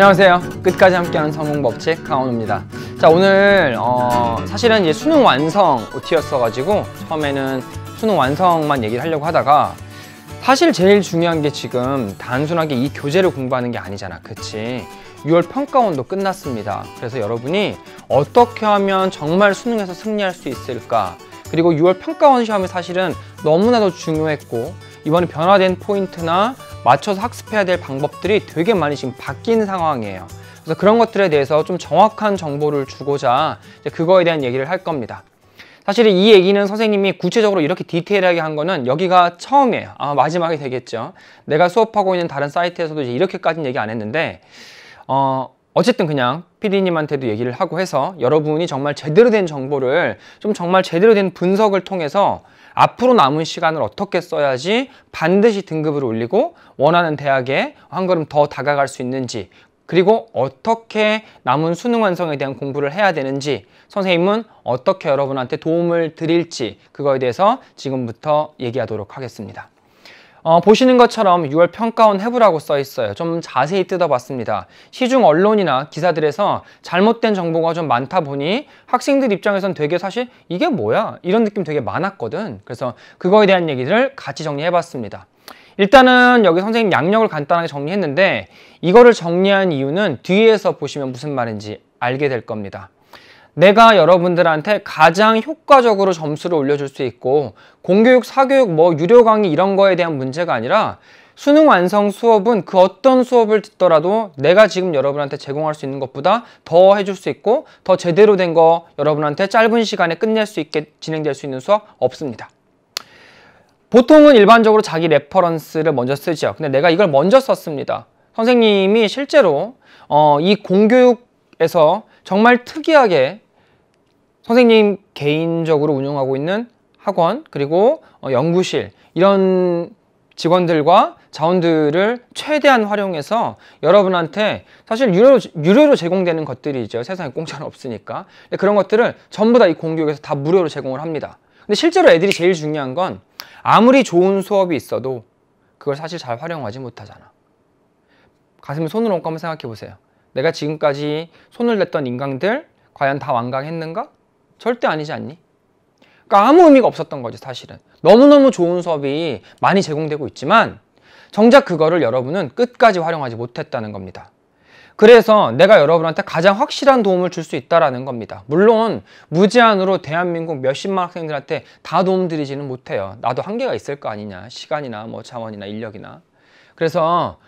안녕하세요. 끝까지 함께하는 성공 법칙 강원우입니다. 자 오늘 어, 사실은 이제 수능 완성 OT였어가지고 처음에는 수능 완성만 얘기를 하려고 하다가 사실 제일 중요한 게 지금 단순하게 이 교재를 공부하는 게 아니잖아, 그치? 6월 평가원도 끝났습니다. 그래서 여러분이 어떻게 하면 정말 수능에서 승리할 수 있을까? 그리고 6월 평가원 시험이 사실은 너무나도 중요했고 이번에 변화된 포인트나 맞춰서 학습해야 될 방법들이 되게 많이 지금 바뀐 상황이에요. 그래서 그런 것들에 대해서 좀 정확한 정보를 주고자 그거에 대한 얘기를 할 겁니다. 사실 이 얘기는 선생님이 구체적으로 이렇게 디테일하게 한 거는 여기가 처음이에요. 아마 마지막이 되겠죠. 내가 수업하고 있는 다른 사이트에서도 이제 이렇게까지는 얘기 안 했는데 어, 어쨌든 그냥 PD님한테도 얘기를 하고 해서 여러분이 정말 제대로 된 정보를 좀 정말 제대로 된 분석을 통해서 앞으로 남은 시간을 어떻게 써야지 반드시 등급을 올리고 원하는 대학에 한 걸음 더 다가갈 수 있는지 그리고 어떻게 남은 수능 완성에 대한 공부를 해야 되는지 선생님은 어떻게 여러분한테 도움을 드릴지 그거에 대해서 지금부터 얘기하도록 하겠습니다. 어, 보시는 것처럼 6월 평가원 해부라고 써 있어요. 좀 자세히 뜯어봤습니다. 시중 언론이나 기사들에서 잘못된 정보가 좀 많다 보니 학생들 입장에선 되게 사실 이게 뭐야? 이런 느낌 되게 많았거든. 그래서 그거에 대한 얘기를 같이 정리해봤습니다. 일단은 여기 선생님 양력을 간단하게 정리했는데 이거를 정리한 이유는 뒤에서 보시면 무슨 말인지 알게 될 겁니다. 내가 여러분들한테 가장 효과적으로 점수를 올려줄 수 있고 공교육, 사교육, 뭐 유료 강의 이런 거에 대한 문제가 아니라 수능 완성 수업은 그 어떤 수업을 듣더라도 내가 지금 여러분한테 제공할 수 있는 것보다 더 해줄 수 있고 더 제대로 된 거 여러분한테 짧은 시간에 끝낼 수 있게 진행될 수 있는 수업 없습니다. 보통은 일반적으로 자기 레퍼런스를 먼저 쓰죠. 근데 내가 이걸 먼저 썼습니다. 선생님이 실제로 어, 이 공교육에서 정말 특이하게 선생님 개인적으로 운영하고 있는 학원 그리고 어, 연구실 이런 직원들과 자원들을 최대한 활용해서 여러분한테 사실 유료로, 유료로 제공되는 것들이죠. 세상에 공짜는 없으니까. 그런 것들을 전부 다 이 공교육에서 다 무료로 제공을 합니다. 근데 실제로 애들이 제일 중요한 건 아무리 좋은 수업이 있어도 그걸 사실 잘 활용하지 못하잖아. 가슴에 손을 얹고 한번 생각해 보세요. 내가 지금까지 손을 냈던 인강들 과연 다 완강했는가? 절대 아니지 않니? 그러니까 아무 의미가 없었던 거지 사실은. 너무너무 좋은 수업이 많이 제공되고 있지만 정작 그거를 여러분은 끝까지 활용하지 못했다는 겁니다. 그래서 내가 여러분한테 가장 확실한 도움을 줄 수 있다는 겁니다. 물론 무제한으로 대한민국 몇십만 학생들한테 다 도움 드리지는 못해요. 나도 한계가 있을 거 아니냐. 시간이나 뭐 자원이나 인력이나. 그래서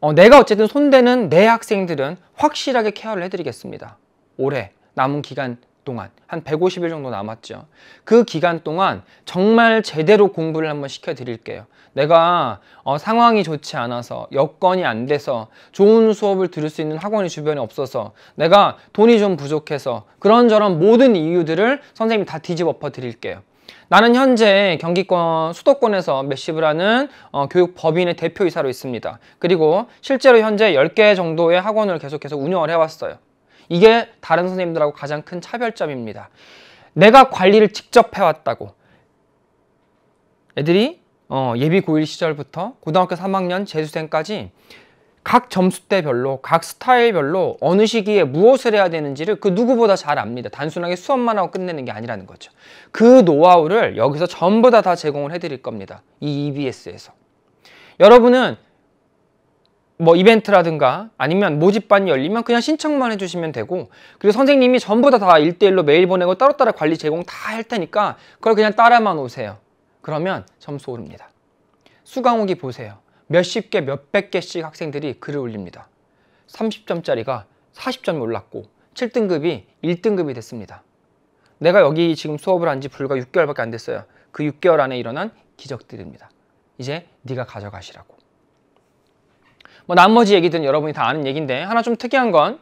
어, 내가 어쨌든 손대는 내 학생들은 확실하게 케어를 해드리겠습니다. 올해 남은 기간 동안 한 150일 정도 남았죠. 그 기간 동안 정말 제대로 공부를 한번 시켜드릴게요. 내가 어, 상황이 좋지 않아서 여건이 안 돼서 좋은 수업을 들을 수 있는 학원이 주변에 없어서 내가 돈이 좀 부족해서 그런저런 모든 이유들을 선생님이 다 뒤집어 드릴게요. 나는 현재 경기권 수도권에서 메시브 라는 어, 교육 법인의 대표이사로 있습니다. 그리고 실제로 현재 10개 정도의 학원을 계속해서 운영을 해왔어요. 이게 다른 선생님들하고 가장 큰 차별점입니다. 내가 관리를 직접 해왔다고. 애들이 어, 예비 고1 시절부터 고등학교 3학년 재수생까지 각 점수대별로 각 스타일별로 어느 시기에 무엇을 해야 되는지를 그 누구보다 잘 압니다. 단순하게 수업만 하고 끝내는 게 아니라는 거죠. 그 노하우를 여기서 전부 다 다 제공을 해드릴 겁니다. 이 EBS에서. 여러분은 뭐 이벤트라든가 아니면 모집반이 열리면 그냥 신청만 해주시면 되고 그리고 선생님이 전부 다다 1대1로 메일 보내고 따로따로 관리 제공 다 할 테니까 그걸 그냥 따라만 오세요. 그러면 점수 오릅니다. 수강후기 보세요. 몇십 개, 몇백 개씩 학생들이 글을 올립니다. 30점짜리가 40점이 올랐고 7등급이 1등급이 됐습니다. 내가 여기 지금 수업을 한 지 불과 6개월밖에 안 됐어요. 그 6개월 안에 일어난 기적들입니다. 이제 네가 가져가시라고. 뭐 나머지 얘기든 여러분이 다 아는 얘기인데 하나 좀 특이한 건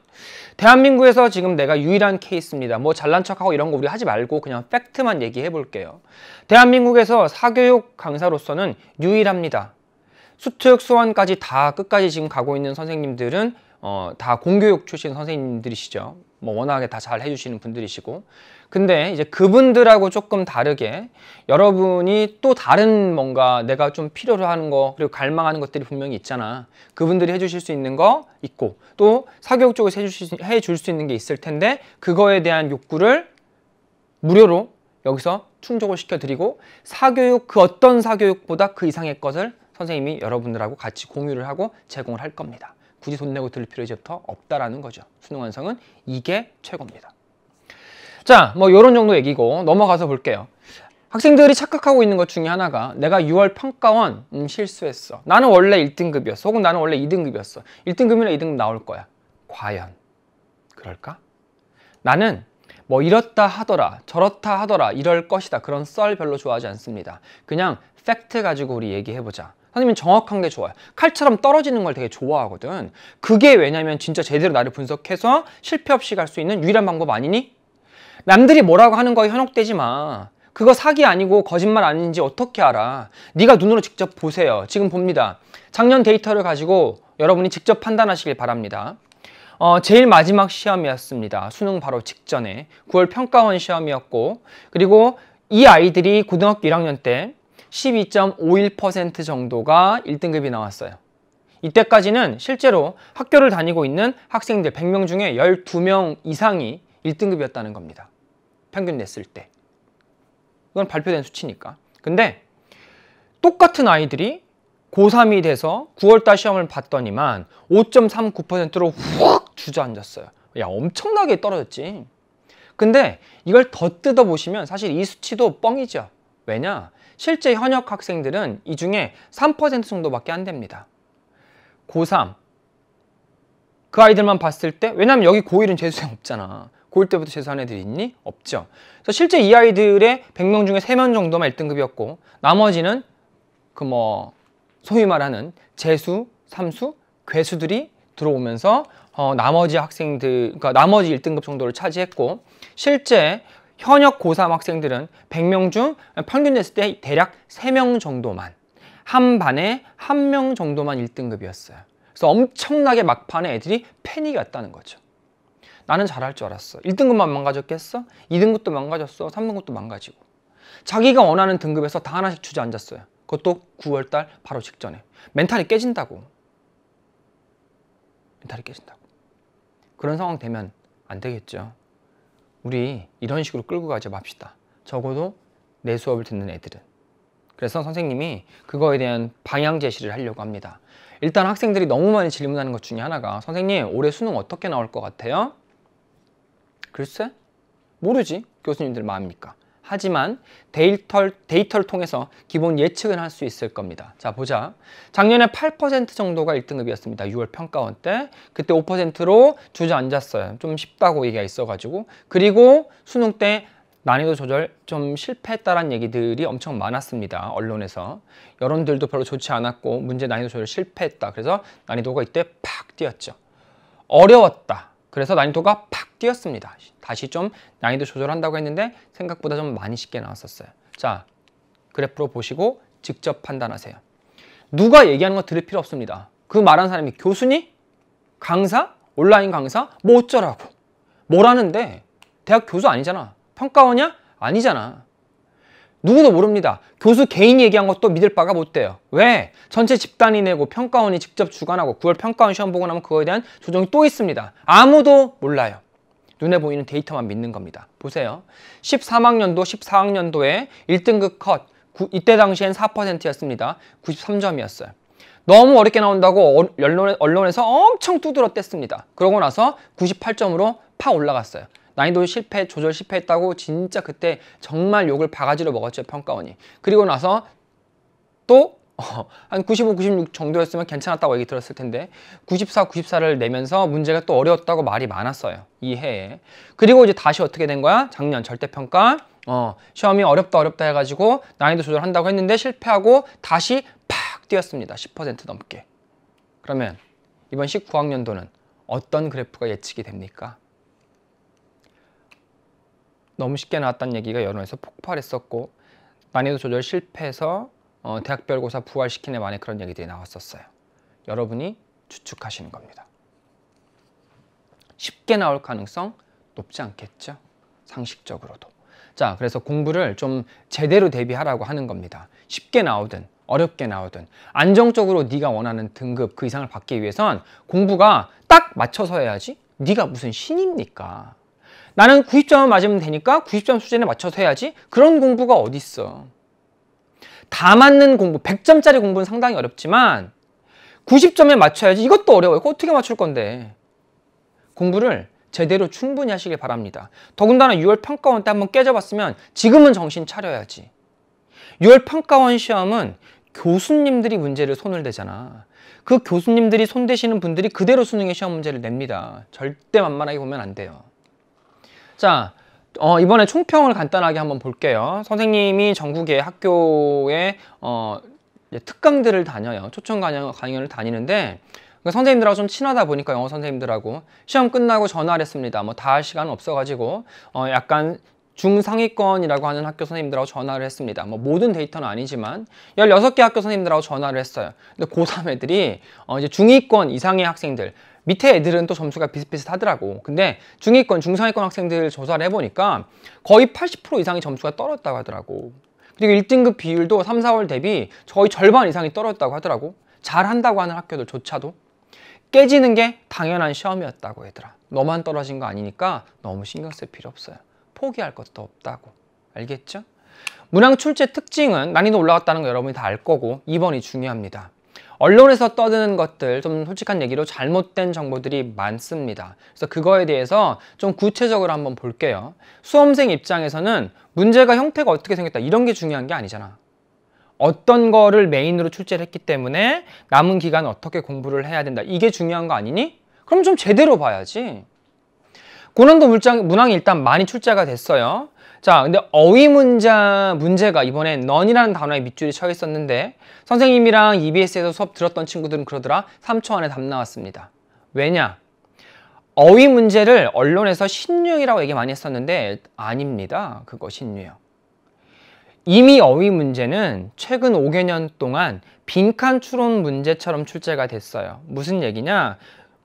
대한민국에서 지금 내가 유일한 케이스입니다. 뭐 잘난 척하고 이런 거 우리 하지 말고 그냥 팩트만 얘기해 볼게요. 대한민국에서 사교육 강사로서는 유일합니다. 수특 수원까지 다 끝까지 지금 가고 있는 선생님들은 어, 다 공교육 출신 선생님들이시죠. 뭐 워낙에 다 잘 해주시는 분들이시고 근데 이제 그분들하고 조금 다르게 여러분이 또 다른 뭔가 내가 좀 필요로 하는 거 그리고 갈망하는 것들이 분명히 있잖아 그분들이 해주실 수 있는 거 있고 또 사교육 쪽에서 해주실, 해줄 수 있는 게 있을 텐데 그거에 대한 욕구를 무료로 여기서 충족을 시켜드리고 사교육 그 어떤 사교육보다 그 이상의 것을 선생님이 여러분들하고 같이 공유를 하고 제공을 할 겁니다. 굳이 돈 내고 들을 필요 이제부터 없다라는 거죠. 수능 완성은 이게 최고입니다. 자, 뭐 이런 정도 얘기고 넘어가서 볼게요. 학생들이 착각하고 있는 것 중에 하나가 내가 6월 평가원 음, 실수했어. 나는 원래 1등급이었어. 혹은 나는 원래 2등급이었어. 1등급이나 2등급 나올 거야. 과연 그럴까? 나는 뭐 이렇다 하더라 저렇다 하더라 이럴 것이다 그런 썰 별로 좋아하지 않습니다. 그냥 팩트 가지고 우리 얘기해보자. 선생님은 정확한 게 좋아요. 칼처럼 떨어지는 걸 되게 좋아하거든. 그게 왜냐면 진짜 제대로 나를 분석해서 실패 없이 갈 수 있는 유일한 방법 아니니? 남들이 뭐라고 하는 거에 현혹되지 마. 그거 사기 아니고 거짓말 아닌지 어떻게 알아? 네가 눈으로 직접 보세요. 지금 봅니다. 작년 데이터를 가지고 여러분이 직접 판단하시길 바랍니다. 어, 제일 마지막 시험이었습니다. 수능 바로 직전에 9월 평가원 시험이었고 그리고 이 아이들이 고등학교 1학년 때 12.51% 정도가 1등급이 나왔어요. 이때까지는 실제로 학교를 다니고 있는 학생들 100명 중에 12명 이상이 1등급이었다는 겁니다. 평균 냈을 때. 이건 발표된 수치니까. 근데 똑같은 아이들이 고3이 돼서 9월달 시험을 봤더니만 5.39%로 훅 주저앉았어요. 야 엄청나게 떨어졌지. 근데 이걸 더 뜯어보시면 사실 이 수치도 뻥이죠. 왜냐? 실제 현역 학생들은 이 중에 3% 정도밖에 안 됩니다. 고3 그 아이들만 봤을 때 왜냐면 여기 고1은 재수생 없잖아. 고1 때부터 재수한 애들 있니? 없죠. 그래서 실제 이 아이들의 100명 중에 3명 정도만 1등급이었고 나머지는 그 뭐 소위 말하는 재수, 삼수, 괴수들이 들어오면서 어, 나머지 학생들, 그러니까 나머지 1등급 정도를 차지했고 실제 현역 고3 학생들은 100명 중 평균 냈을 때 대략 3명 정도만 한 반에 한 명 정도만 1등급이었어요. 그래서 엄청나게 막판에 애들이 패닉이 왔다는 거죠. 나는 잘할 줄 알았어. 1등급만 망가졌겠어? 2등급도 망가졌어. 3등급도 망가지고. 자기가 원하는 등급에서 다 하나씩 주저앉았어요. 그것도 9월달 바로 직전에. 멘탈이 깨진다고. 멘탈이 깨진다고. 그런 상황 되면 안 되겠죠. 우리 이런 식으로 끌고 가지 맙시다. 적어도 내 수업을 듣는 애들은. 그래서 선생님이 그거에 대한 방향 제시를 하려고 합니다. 일단 학생들이 너무 많이 질문하는 것 중에 하나가 선생님 올해 수능 어떻게 나올 것 같아요? 글쎄 모르지 교수님들 마음입니까? 하지만 데이터, 데이터를 통해서 기본 예측은 할 수 있을 겁니다. 자 보자. 작년에 8% 정도가 1등급이었습니다. 6월 평가원 때. 그때 5%로 주저앉았어요. 좀 쉽다고 얘기가 있어가지고. 그리고 수능 때 난이도 조절 좀 실패했다는 얘기들이 엄청 많았습니다. 언론에서. 여론들도 별로 좋지 않았고 문제 난이도 조절 실패했다. 그래서 난이도가 이때 팍 뛰었죠. 어려웠다. 그래서 난이도가 팍 뛰었습니다. 다시 좀 난이도 조절한다고 했는데 생각보다 좀 많이 쉽게 나왔었어요. 자, 그래프로 보시고 직접 판단하세요. 누가 얘기하는 거 들을 필요 없습니다. 그 말한 사람이 교수니? 강사? 온라인 강사? 뭐 어쩌라고. 뭐라는데 대학 교수 아니잖아. 평가원이야? 아니잖아. 누구도 모릅니다. 교수 개인이 얘기한 것도 믿을 바가 못 돼요. 왜? 전체 집단이 내고 평가원이 직접 주관하고 9월 평가원 시험 보고 나면 그거에 대한 조정이 또 있습니다. 아무도 몰라요. 눈에 보이는 데이터만 믿는 겁니다. 보세요. 13학년도, 14학년도에 1등급 컷, 구, 이때 당시엔 4%였습니다. 93점이었어요. 너무 어렵게 나온다고 어, 언론에, 서 엄청 두드러댔습니다. 그러고 나서 98점으로 파 올라갔어요. 난이도 실패, 조절 실패했다고 진짜 그때 정말 욕을 바가지로 먹었죠, 평가원이. 그리고 나서 또 어, 한 95, 96 정도였으면 괜찮았다고 얘기 들었을 텐데 94, 94를 내면서 문제가 또 어려웠다고 말이 많았어요. 이 해에. 그리고 이제 다시 어떻게 된 거야? 작년 절대평가 어, 시험이 어렵다 어렵다 해가지고 난이도 조절한다고 했는데 실패하고 다시 팍 뛰었습니다. 10% 넘게. 그러면 이번 19학년도는 어떤 그래프가 예측이 됩니까? 너무 쉽게 나왔다는 얘기가 여론에서 폭발했었고 난이도 조절 실패해서 어, 대학별고사 부활시키는 만에 그런 얘기들이 나왔었어요. 여러분이 추측하시는 겁니다. 쉽게 나올 가능성 높지 않겠죠? 상식적으로도. 자, 그래서 공부를 좀 제대로 대비하라고 하는 겁니다. 쉽게 나오든 어렵게 나오든 안정적으로 네가 원하는 등급 그 이상을 받기 위해선 공부가 딱 맞춰서 해야지. 네가 무슨 신입니까? 나는 90점을 맞으면 되니까 90점 수준에 맞춰서 해야지. 그런 공부가 어딨어. 다 맞는 공부, 100점짜리 공부는 상당히 어렵지만 90점에 맞춰야지. 이것도 어려워요. 어떻게 맞출 건데. 공부를 제대로 충분히 하시길 바랍니다. 더군다나 6월 평가원 때 한번 깨져봤으면 지금은 정신 차려야지. 6월 평가원 시험은 교수님들이 문제를 손을 대잖아. 그 교수님들이 손대시는 분들이 그대로 수능의 시험 문제를 냅니다. 절대 만만하게 보면 안 돼요. 자, 어, 이번에 총평을 간단하게 한번 볼게요. 선생님이 전국의 학교에 어, 특강들을 다녀요. 초청 강연, 강연을 다니는데 그 선생님들하고 좀 친하다 보니까 영어 선생님들하고 시험 끝나고 전화를 했습니다. 뭐 다 할 시간은 없어가지고 어, 약간 중상위권이라고 하는 학교 선생님들하고 전화를 했습니다. 뭐 모든 데이터는 아니지만 16개 학교 선생님들하고 전화를 했어요. 근데 고3 애들이 어 이제 중위권 이상의 학생들 밑에 애들은 또 점수가 비슷비슷하더라고. 근데 중위권, 중상위권 학생들 조사를 해보니까 거의 80% 이상의 점수가 떨어졌다고 하더라고. 그리고 1등급 비율도 3, 4월 대비 거의 절반 이상이 떨어졌다고 하더라고. 잘한다고 하는 학교들조차도. 깨지는 게 당연한 시험이었다고 얘들아. 너만 떨어진 거 아니니까 너무 신경 쓸 필요 없어요. 포기할 것도 없다고. 알겠죠? 문항 출제 특징은 난이도 올라갔다는 거 여러분이 다 알 거고 2번이 중요합니다. 언론에서 떠드는 것들 좀 솔직한 얘기로 잘못된 정보들이 많습니다. 그래서 그거에 대해서 좀 구체적으로 한번 볼게요. 수험생 입장에서는 문제가 형태가 어떻게 생겼다 이런 게 중요한 게 아니잖아. 어떤 거를 메인으로 출제를 했기 때문에 남은 기간 어떻게 공부를 해야 된다. 이게 중요한 거 아니니? 그럼 좀 제대로 봐야지. 고난도 문항이 일단 많이 출제가 됐어요. 자, 근데 어휘 문자 문제가 이번에 넌이라는 단어에 밑줄이 쳐 있었는데 선생님이랑 EBS에서 수업 들었던 친구들은 그러더라. 3초 안에 답 나왔습니다. 왜냐? 어휘 문제를 언론에서 신유형이라고 얘기 많이 했었는데 아닙니다. 그거 신유형. 이미 어휘 문제는 최근 5개년 동안 빈칸 추론 문제처럼 출제가 됐어요. 무슨 얘기냐?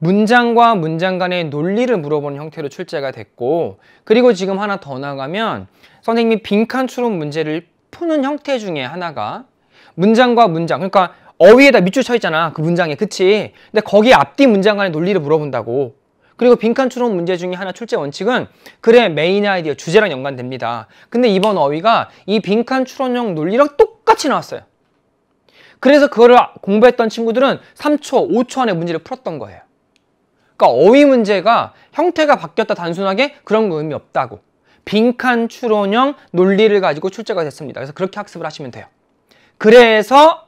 문장과 문장 간의 논리를 물어보는 형태로 출제가 됐고 그리고 지금 하나 더 나가면 선생님이 빈칸 추론 문제를 푸는 형태 중에 하나가 문장과 문장. 그러니까 어휘에다 밑줄 쳐 있잖아 그 문장에. 그치? 근데 거기 앞뒤 문장 간의 논리를 물어본다고. 그리고 빈칸 추론 문제 중에 하나 출제 원칙은 글의 메인 아이디어 주제랑 연관됩니다. 근데 이번 어휘가 이 빈칸 추론형 논리랑 똑같이 나왔어요. 그래서 그거를 공부했던 친구들은 3초, 5초 안에 문제를 풀었던 거예요 그러니까 어휘 문제가 형태가 바뀌었다 단순하게 그런 거 의미 없다고. 빈칸 추론형 논리를 가지고 출제가 됐습니다. 그래서 그렇게 학습을 하시면 돼요. 그래서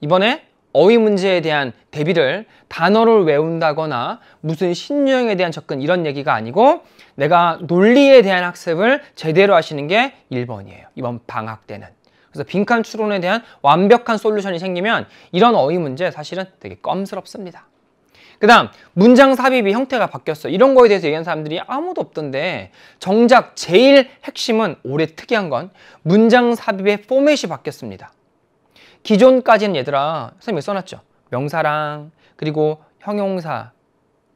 이번에 어휘 문제에 대한 대비를 단어를 외운다거나 무슨 신유형에 대한 접근 이런 얘기가 아니고 내가 논리에 대한 학습을 제대로 하시는 게 1번이에요. 이번 방학 때는. 그래서 빈칸 추론에 대한 완벽한 솔루션이 생기면 이런 어휘 문제 사실은 되게 껌스럽습니다. 그 다음 문장 삽입이 형태가 바뀌었어 이런 거에 대해서 얘기하는 사람들이 아무도 없던데 정작 제일 핵심은 올해 특이한 건 문장 삽입의 포맷이 바뀌었습니다. 기존까지는 얘들아 선생님이 써놨죠? 명사랑 그리고 형용사.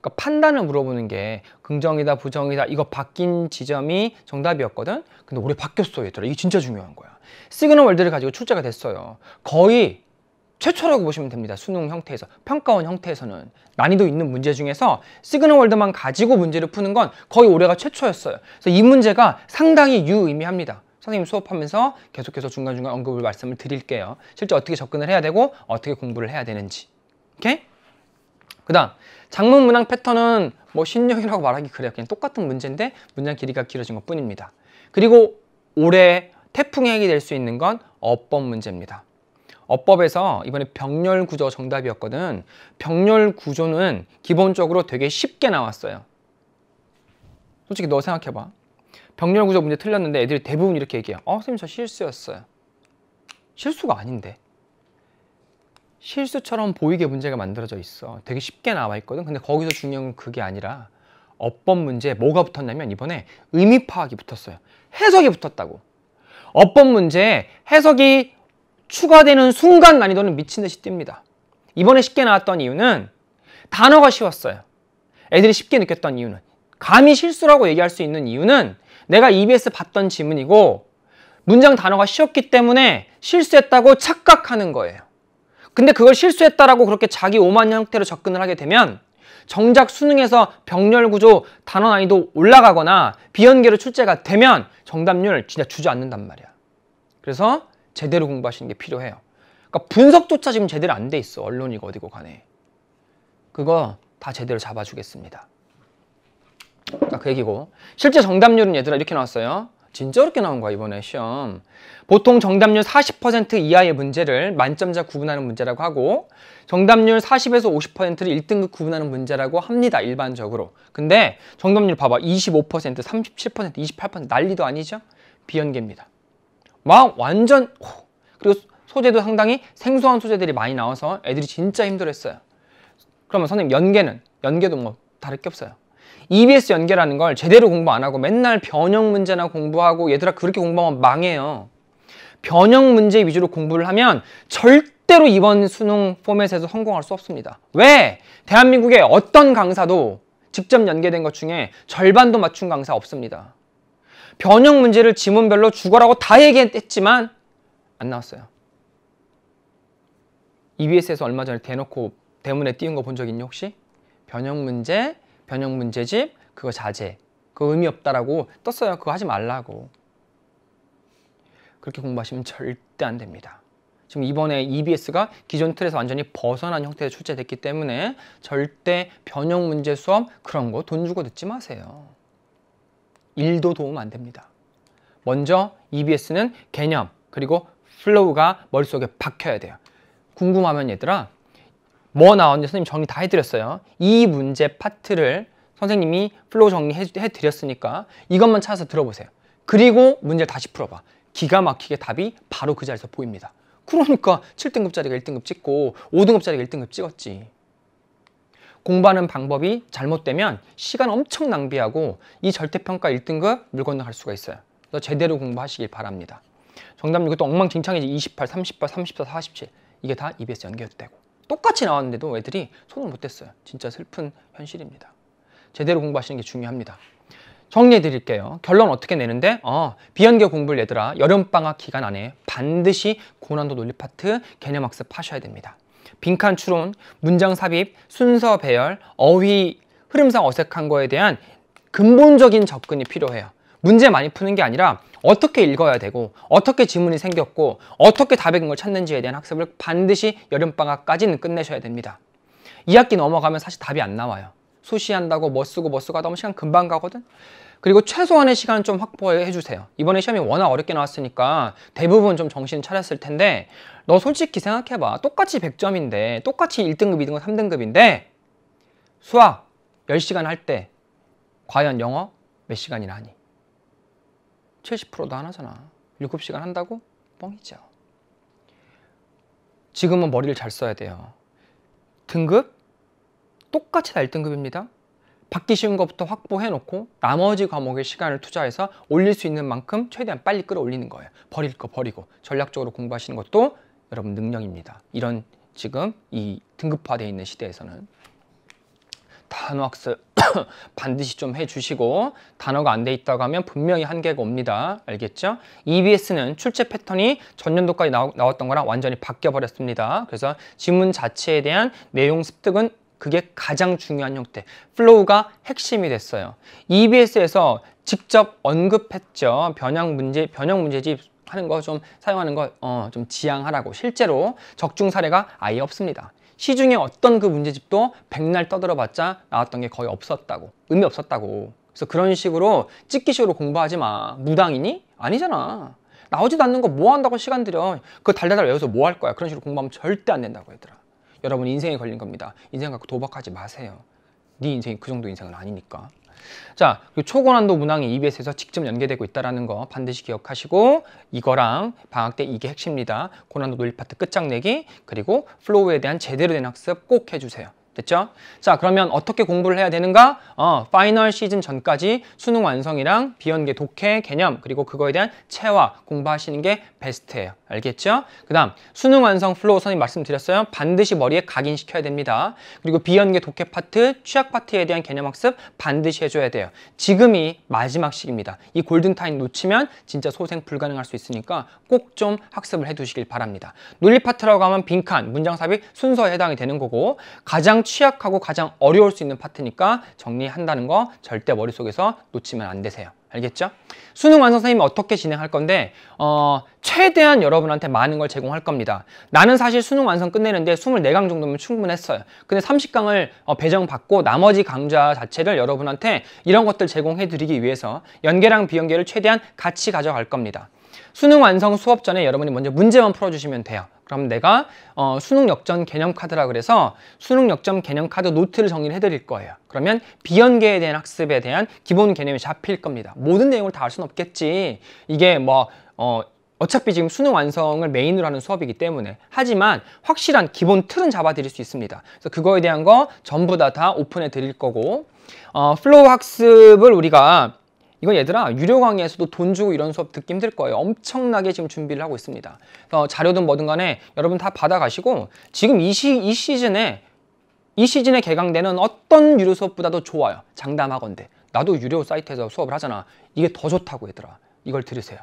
그러니까 판단을 물어보는 게 긍정이다 부정이다 이거 바뀐 지점이 정답이었거든? 근데 올해 바뀌었어 얘들아. 이게 진짜 중요한 거야. 시그널 월드를 가지고 출제가 됐어요. 거의 최초라고 보시면 됩니다. 수능 형태에서 평가원 형태에서는 난이도 있는 문제 중에서 시그널 월드만 가지고 문제를 푸는 건 거의 올해가 최초였어요. 그래서 이 문제가 상당히 유의미합니다. 선생님 수업하면서 계속해서 중간중간 언급을 말씀을 드릴게요. 실제 어떻게 접근을 해야 되고 어떻게 공부를 해야 되는지. 오케이? 그 다음 장문 문항 패턴은 뭐 신형이라고 말하기 그래요. 그냥 똑같은 문제인데 문장 길이가 길어진 것 뿐입니다. 그리고 올해 태풍의 핵이 될 수 있는 건 어법 문제입니다. 어법에서 이번에 병렬 구조 정답이었거든. 병렬 구조는 기본적으로 되게 쉽게 나왔어요. 솔직히 너 생각해봐. 병렬 구조 문제 틀렸는데 애들이 대부분 이렇게 얘기해요. 어, 선생님 저 실수였어요. 실수가 아닌데. 실수처럼 보이게 문제가 만들어져 있어. 되게 쉽게 나와 있거든. 근데 거기서 중요한 건 그게 아니라 어법 문제에 뭐가 붙었냐면 이번에 의미 파악이 붙었어요. 해석이 붙었다고. 어법 문제에 해석이 추가되는 순간 난이도는 미친 듯이 뜁니다. 이번에 쉽게 나왔던 이유는 단어가 쉬웠어요. 애들이 쉽게 느꼈던 이유는 감히 실수라고 얘기할 수 있는 이유는 내가 EBS 봤던 지문이고 문장 단어가 쉬웠기 때문에 실수했다고 착각하는 거예요. 근데 그걸 실수했다라고 그렇게 자기 오만 형태로 접근을 하게 되면 정작 수능에서 병렬 구조 단어 난이도 올라가거나 비연계로 출제가 되면 정답률 진짜 주저앉는단 말이야. 그래서 제대로 공부하시는 게 필요해요. 그러니까 분석조차 지금 제대로 안 돼 있어. 언론이고 어디고 간에. 그거 다 제대로 잡아주겠습니다. 자, 그 얘기고. 실제 정답률은 얘들아 이렇게 나왔어요. 진짜 어렵게 나온 거야 이번에 시험. 보통 정답률 40% 이하의 문제를 만점자 구분하는 문제라고 하고 정답률 40에서 50%를 1등급 구분하는 문제라고 합니다. 일반적으로. 근데 정답률 봐봐. 25%, 37%, 28% 난리도 아니죠? 비연계입니다. 막 완전 그리고 소재도 상당히 생소한 소재들이 많이 나와서 애들이 진짜 힘들었어요. 그러면 선생님 연계는? 연계도 뭐 다를 게 없어요. EBS 연계라는 걸 제대로 공부 안 하고 맨날 변형 문제나 공부하고 얘들아 그렇게 공부하면 망해요. 변형 문제 위주로 공부를 하면 절대로 이번 수능 포맷에서 성공할 수 없습니다. 왜? 대한민국의 어떤 강사도 직접 연계된 것 중에 절반도 맞춘 강사 없습니다. 변형 문제를 지문별로 죽어라고 다 얘기했지만 안 나왔어요. EBS에서 얼마 전에 대놓고 대문에 띄운 거 본 적 있니 혹시? 변형 문제, 변형 문제집, 그거 자제. 그거 의미 없다라고 떴어요. 그거 하지 말라고. 그렇게 공부하시면 절대 안 됩니다. 지금 이번에 EBS가 기존 틀에서 완전히 벗어난 형태로 출제됐기 때문에 절대 변형 문제 수업 그런 거 돈 주고 듣지 마세요. 일도 도움 안 됩니다. 먼저 EBS는 개념 그리고 플로우가 머릿속에 박혀야 돼요. 궁금하면 얘들아 뭐 나왔는지 선생님 정리 다 해드렸어요. 이 문제 파트를 선생님이 플로우 정리해 드렸으니까 이것만 찾아서 들어보세요. 그리고 문제를 다시 풀어봐. 기가 막히게 답이 바로 그 자리에서 보입니다. 그러니까 7등급짜리가 1등급 찍고 5등급짜리가 1등급 찍었지. 공부하는 방법이 잘못되면 시간 엄청 낭비하고 이 절대평가 1등급 물 건너 갈 수가 있어요. 그래서 제대로 공부하시길 바랍니다. 정답률 그것도 엉망진창이지 28, 38, 34, 47 이게 다 EBS 연계도 되고 똑같이 나왔는데도 애들이 손을 못 댔어요. 진짜 슬픈 현실입니다. 제대로 공부하시는 게 중요합니다. 정리해 드릴게요. 결론 어떻게 내는데? 어, 비연계 공부를 얘들아 여름방학 기간 안에 반드시 고난도 논리 파트 개념학습 하셔야 됩니다. 빈칸 추론, 문장 삽입, 순서 배열, 어휘, 흐름상 어색한 거에 대한 근본적인 접근이 필요해요. 문제 많이 푸는 게 아니라 어떻게 읽어야 되고 어떻게 지문이 생겼고 어떻게 답의 근거를 찾는지에 대한 학습을 반드시 여름방학까지는 끝내셔야 됩니다. 2학기 넘어가면 사실 답이 안 나와요. 수시한다고 뭐 쓰고 뭐 쓰고 하다 보면 시간 금방 가거든. 그리고 최소한의 시간을 좀 확보해 주세요. 이번에 시험이 워낙 어렵게 나왔으니까 대부분 좀 정신 차렸을 텐데 너 솔직히 생각해봐. 똑같이 100점인데 똑같이 1등급, 2등급, 3등급인데 수학 10시간 할 때 과연 영어 몇 시간이나 하니? 70%도 안 하잖아. 7시간 한다고? 뻥이죠. 지금은 머리를 잘 써야 돼요. 등급 똑같이 다 1등급입니다. 받기 쉬운 것부터 확보해 놓고 나머지 과목에 시간을 투자해서 올릴 수 있는 만큼 최대한 빨리 끌어올리는 거예요. 버릴 거 버리고 전략적으로 공부하시는 것도 여러분 능력입니다. 이런 지금 이 등급화되어 있는 시대에서는 단어학습 반드시 좀 해주시고 단어가 안 돼 있다고 하면 분명히 한계가 옵니다. 알겠죠? EBS는 출제 패턴이 전년도까지 나왔던 거랑 완전히 바뀌어 버렸습니다. 그래서 지문 자체에 대한 내용 습득은 그게 가장 중요한 형태. 플로우가 핵심이 됐어요. EBS에서 직접 언급했죠. 변형 문제, 변형 문제집 하는 거 좀 사용하는 거 어, 좀 지양하라고. 실제로 적중 사례가 아예 없습니다. 시중에 어떤 그 문제집도 백날 떠들어봤자 나왔던 게 거의 없었다고. 의미 없었다고. 그래서 그런 식으로 찍기식으로 공부하지 마. 무당이니? 아니잖아. 나오지도 않는 거 뭐 한다고 시간 들여. 그거 달달달 외워서 뭐 할 거야. 그런 식으로 공부하면 절대 안 된다고 얘들아. 여러분 인생에 걸린 겁니다. 인생 갖고 도박하지 마세요. 네 인생이 그 정도 인생은 아니니까. 자, 초고난도 문항이 EBS에서 직접 연계되고 있다는 거 반드시 기억하시고 이거랑 방학 때 이게 핵심입니다. 고난도 논리 파트 끝장내기 그리고 플로우에 대한 제대로 된 학습 꼭 해주세요. 됐죠? 자 그러면 어떻게 공부를 해야 되는가? 어, 파이널 시즌 전까지 수능 완성이랑 비연계 독해 개념 그리고 그거에 대한 체화 공부하시는 게 베스트예요. 알겠죠? 그 다음 수능 완성 플로우 선생님 말씀드렸어요. 반드시 머리에 각인시켜야 됩니다. 그리고 비연계 독해 파트, 취약 파트에 대한 개념 학습 반드시 해줘야 돼요. 지금이 마지막 시기입니다. 이 골든타임 놓치면 진짜 소생 불가능할 수 있으니까 꼭 좀 학습을 해두시길 바랍니다. 논리 파트라고 하면 빈칸, 문장 삽입 순서에 해당이 되는 거고 가장 취약하고 가장 어려울 수 있는 파트니까 정리한다는 거 절대 머릿속에서 놓치면 안 되세요. 알겠죠? 수능 완성 선생님이 어떻게 진행할 건데 어, 최대한 여러분한테 많은 걸 제공할 겁니다. 나는 사실 수능 완성 끝내는데 24강 정도면 충분했어요. 근데 30강을 어, 배정받고 나머지 강좌 자체를 여러분한테 이런 것들 제공해 드리기 위해서 연계랑 비연계를 최대한 같이 가져갈 겁니다. 수능 완성 수업 전에 여러분이 먼저 문제만 풀어주시면 돼요. 그럼 내가 어, 수능 역전 개념 카드라 그래서 수능 역전 개념 카드 노트를 정리를 해드릴 거예요. 그러면 비연계에 대한 학습에 대한 기본 개념이 잡힐 겁니다. 모든 내용을 다 알 수는 없겠지. 이게 뭐 어, 어차피 지금 수능 완성을 메인으로 하는 수업이기 때문에 하지만 확실한 기본 틀은 잡아드릴 수 있습니다. 그래서 그거에 대한 거 전부 다 다 오픈해 드릴 거고 어, 플로우 학습을 우리가 이건 얘들아 유료 강의에서도 돈 주고 이런 수업 듣기 힘들 거예요. 엄청나게 지금 준비를 하고 있습니다. 어, 자료든 뭐든 간에 여러분 다 받아가시고 지금 이, 시, 이 시즌에 이 시즌에 개강되는 어떤 유료 수업보다도 좋아요. 장담하건대. 나도 유료 사이트에서 수업을 하잖아. 이게 더 좋다고 얘들아. 이걸 들으세요.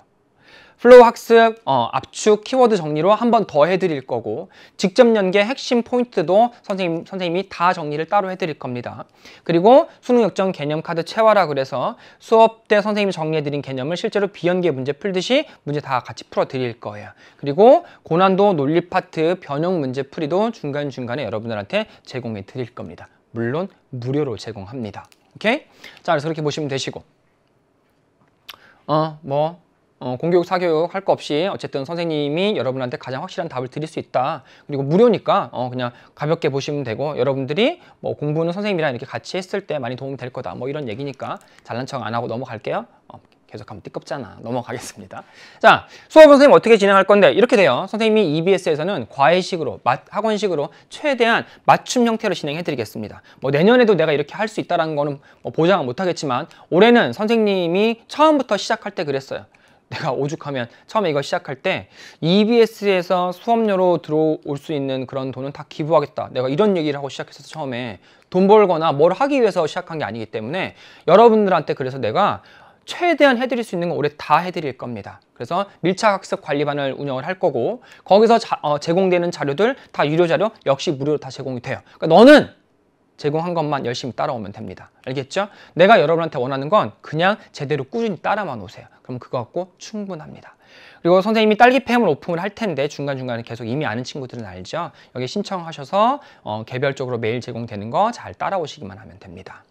플로우 학습, 어, 압축, 키워드 정리로 한 번 더 해드릴 거고 직접 연계 핵심 포인트도 선생님, 선생님이 다 정리를 따로 해드릴 겁니다. 그리고 수능 역전 개념 카드 채워라 그래서 수업 때 선생님이 정리해드린 개념을 실제로 비연계 문제 풀듯이 문제 다 같이 풀어드릴 거예요. 그리고 고난도 논리 파트 변형 문제 풀이도 중간중간에 여러분들한테 제공해 드릴 겁니다. 물론 무료로 제공합니다. 오케이? 자, 그래서 그렇게 보시면 되시고 어, 뭐 어, 공교육, 사교육 할 거 없이 어쨌든 선생님이 여러분한테 가장 확실한 답을 드릴 수 있다. 그리고 무료니까 어, 그냥 가볍게 보시면 되고 여러분들이 뭐 공부는 선생님이랑 이렇게 같이 했을 때 많이 도움이 될 거다. 뭐 이런 얘기니까 잘난 척 안 하고 넘어갈게요. 어, 계속하면 띠껍잖아. 넘어가겠습니다. 자, 수업은 선생님 어떻게 진행할 건데 이렇게 돼요. 선생님이 EBS에서는 과외식으로, 학원식으로 최대한 맞춤 형태로 진행해 드리겠습니다. 뭐 내년에도 내가 이렇게 할 수 있다는 거는 뭐 보장은 못 하겠지만 올해는 선생님이 처음부터 시작할 때 그랬어요. 내가 오죽하면 처음에 이거 시작할 때 EBS에서 수업료로 들어올 수 있는 그런 돈은 다 기부하겠다. 내가 이런 얘기를 하고 시작했었어 처음에 돈 벌거나 뭘 하기 위해서 시작한 게 아니기 때문에 여러분들한테 그래서 내가 최대한 해드릴 수 있는 건 올해 다 해드릴 겁니다. 그래서 밀착학습 관리반을 운영을 할 거고 거기서 자, 어, 제공되는 자료들 다 유료 자료 역시 무료로 다 제공이 돼요. 그러니까 너는 제공한 것만 열심히 따라오면 됩니다. 알겠죠? 내가 여러분한테 원하는 건 그냥 제대로 꾸준히 따라만 오세요. 그럼 그거 갖고 충분합니다. 그리고 선생님이 딸기팸을 오픈을 할 텐데 중간중간에 계속 이미 아는 친구들은 알죠? 여기 신청하셔서 어, 개별적으로 메일 제공되는 거 잘 따라오시기만 하면 됩니다.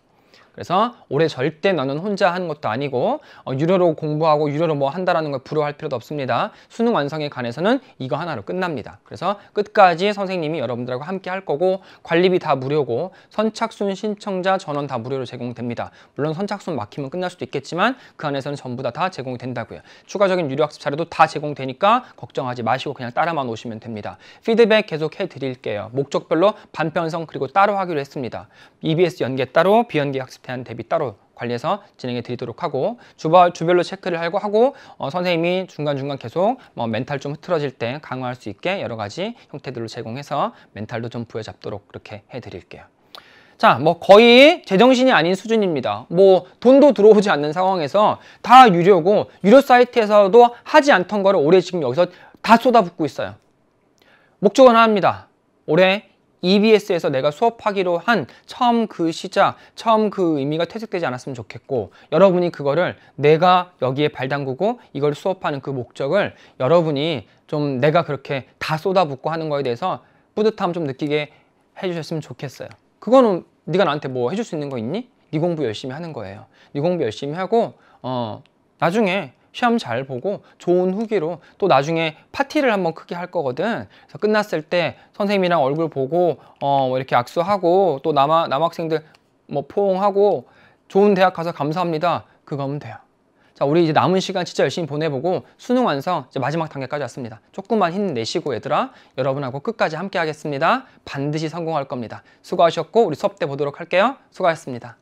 그래서 올해 절대 너는 혼자 하는 것도 아니고 어, 유료로 공부하고 유료로 뭐 한다라는 걸 부러워할 필요도 없습니다. 수능 완성에 관해서는 이거 하나로 끝납니다. 그래서 끝까지 선생님이 여러분들하고 함께 할 거고 관리비 다 무료고 선착순 신청자 전원 다 무료로 제공됩니다. 물론 선착순 막히면 끝날 수도 있겠지만 그 안에서는 전부 다, 다 제공이 된다고요. 추가적인 유료 학습 자료도 다 제공되니까 걱정하지 마시고 그냥 따라만 오시면 됩니다. 피드백 계속 해드릴게요. 목적별로 반편성 그리고 따로 하기로 했습니다. EBS 연계 따로 비연계 학습 대한 대비 따로 관리해서 진행해 드리도록 하고 주발, 주별로 체크를 하고 하고 어, 선생님이 중간중간 계속 뭐 멘탈 좀 흐트러질 때 강화할 수 있게 여러 가지 형태들을 제공해서 멘탈도 좀 부여잡도록 그렇게 해 드릴게요. 자, 뭐 거의 제정신이 아닌 수준입니다. 뭐 돈도 들어오지 않는 상황에서 다 유료고 유료 사이트에서도 하지 않던 거를 올해 지금 여기서 다 쏟아붓고 있어요. 목적은 하나입니다. 올해 EBS에서 내가 수업하기로 한 처음 그 시작, 처음 그 의미가 퇴색되지 않았으면 좋겠고 여러분이 그거를 내가 여기에 발 담그고 이걸 수업하는 그 목적을 여러분이 좀 내가 그렇게 다 쏟아붓고 하는 거에 대해서 뿌듯함 좀 느끼게 해주셨으면 좋겠어요. 그거는 네가 나한테 뭐 해줄 수 있는 거 있니? 네 공부 열심히 하는 거예요. 네 공부 열심히 하고 어 나중에 시험 잘 보고 좋은 후기로 또 나중에 파티를 한번 크게 할 거거든. 그래서 끝났을 때 선생님이랑 얼굴 보고 어뭐 이렇게 악수하고 또 남아 남학생들 뭐 포옹하고 좋은 대학 가서 감사합니다. 그거면 돼요. 자, 우리 이제 남은 시간 진짜 열심히 보내보고 수능 완성 이제 마지막 단계까지 왔습니다. 조금만 힘내시고 얘들아 여러분하고 끝까지 함께 하겠습니다. 반드시 성공할 겁니다. 수고하셨고 우리 수업 때 보도록 할게요. 수고하셨습니다.